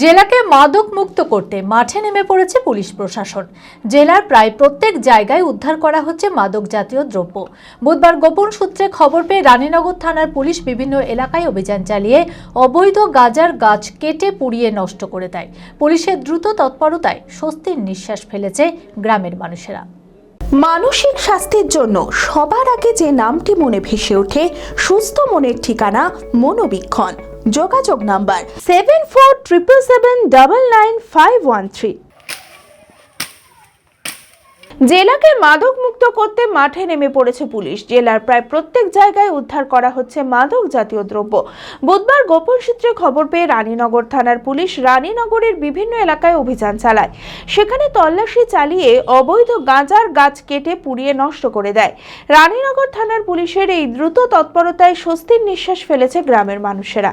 জেলাকে মাদক মুক্ত করতে মাঠে নেমে পড়েছে পুলিশ প্রশাসন। জেলার প্রায় প্রত্যেক জায়গায় উদ্ধার করা হচ্ছে মাদক জাতীয় দ্রব্য। বুধবার গোপন সূত্রে খবর পেয়ে রানীনগর থানার পুলিশ বিভিন্ন এলাকায় অভিযান চালিয়ে অবৈধ গাজার গাছ কেটে পুড়িয়ে নষ্ট করে দেয়। পুলিশের দ্রুত তৎপরতায় স্বস্তির নিঃশ্বাস ফেলেছে গ্রামের মানুষেরা। মানসিক স্বাস্থ্যের জন্য সবার আগে যে নামটি মনে ভেসে ওঠে, সুস্থ মনের ঠিকানা মনোবীক্ষণ। যোগাযোগ number seven four triple seven double nine five one three জেলাকে মাদক মুক্ত করতে মাঠে নেমে পড়েছে পুলিশ। জেলার প্রায় প্রত্যেক জায়গায় উদ্ধার করা হচ্ছে মাদক জাতীয় দ্রব্য। বুধবার গোপন সূত্রে খবর পেয়ে রানীনগর থানার পুলিশ রানীনগরের বিভিন্ন এলাকায় অভিযান চালায়। সেখানে তল্লাশি চালিয়ে অবৈধ গাঁজার গাছ কেটে পুড়িয়ে নষ্ট করে দেয়। রানীনগর থানার পুলিশের এই দ্রুত তৎপরতায় স্বস্তির নিঃশ্বাস ফেলেছে গ্রামের মানুষেরা।